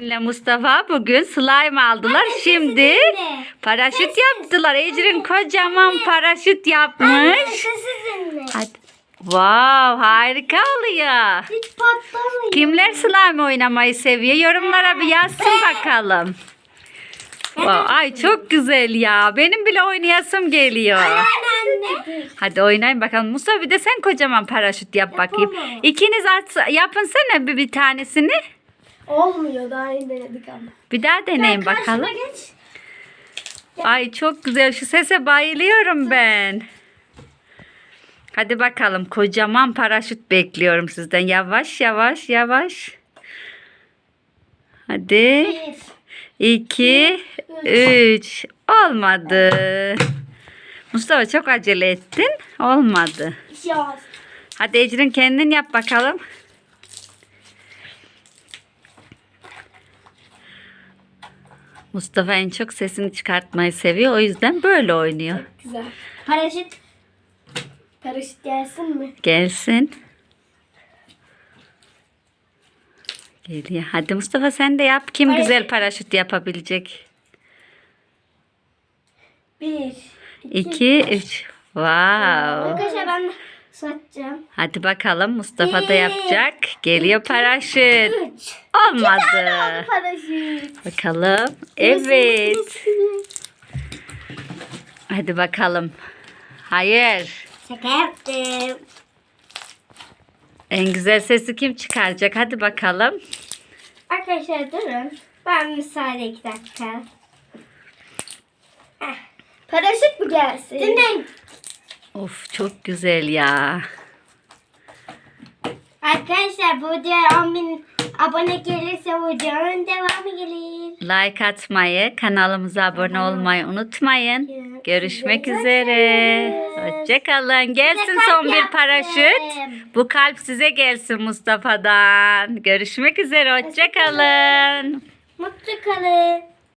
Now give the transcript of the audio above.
ile Mustafa bugün slime aldılar. Şimdi sizinle. paraşüt yaptılar. Ecrin kocaman paraşüt yapmış. Hadi. Wow, harika oluyor. Hiç patlamıyor. Kimler slime oynamayı seviyor? Yorumlara bir yazsın bakalım. Wow, ay çok güzel ya. Benim bile oynayasım geliyor. Anne. Hadi oynayın bakalım. Mustafa bir de sen kocaman paraşüt yap bakayım. İkiniz at, yapınsana bir, bir tanesini. Olmuyor daha iyi denedik ama. Bir daha deneyin bakalım. Ay çok güzel. Şu sese bayılıyorum ben. Hadi bakalım. Kocaman paraşüt bekliyorum sizden. Yavaş yavaş yavaş. Hadi. Bir. iki, üç. Olmadı. Mustafa çok acele ettin. Olmadı. Hadi Ecrin kendin yap bakalım. Mustafa en çok sesini çıkartmayı seviyor. O yüzden böyle oynuyor. Güzel. Paraşüt. Paraşüt gelsin mi? Gelsin. Geliyor. Hadi Mustafa sen de yap. Kim Paraşüt. güzel paraşüt yapabilecek? Bir. İki, üç. Wow. Arkadaşlar ben satacağım. Hadi bakalım Mustafa da yapacak. Geliyor paraşüt. Üç. Olmadı. Paraşüt. Bakalım. Evet. Hadi bakalım. Hayır. Şaka yaptım. En güzel sesi kim çıkaracak? Hadi bakalım. Arkadaşlar durun. Ben müsaade iki dakika. Heh. Paraşüt mü gelsin? Dinleyin. Of çok güzel ya. Arkadaşlar bu videoya 10 bin abone gelirse videonun devamı gelir. Like atmayı, kanalımıza abone olmayı unutmayın. Görüşmek üzere. hoşçakalın. Gelsin son bir paraşüt. Bu kalp size gelsin Mustafa'dan. Görüşmek üzere. Hoşçakalın. Mutlu kalın.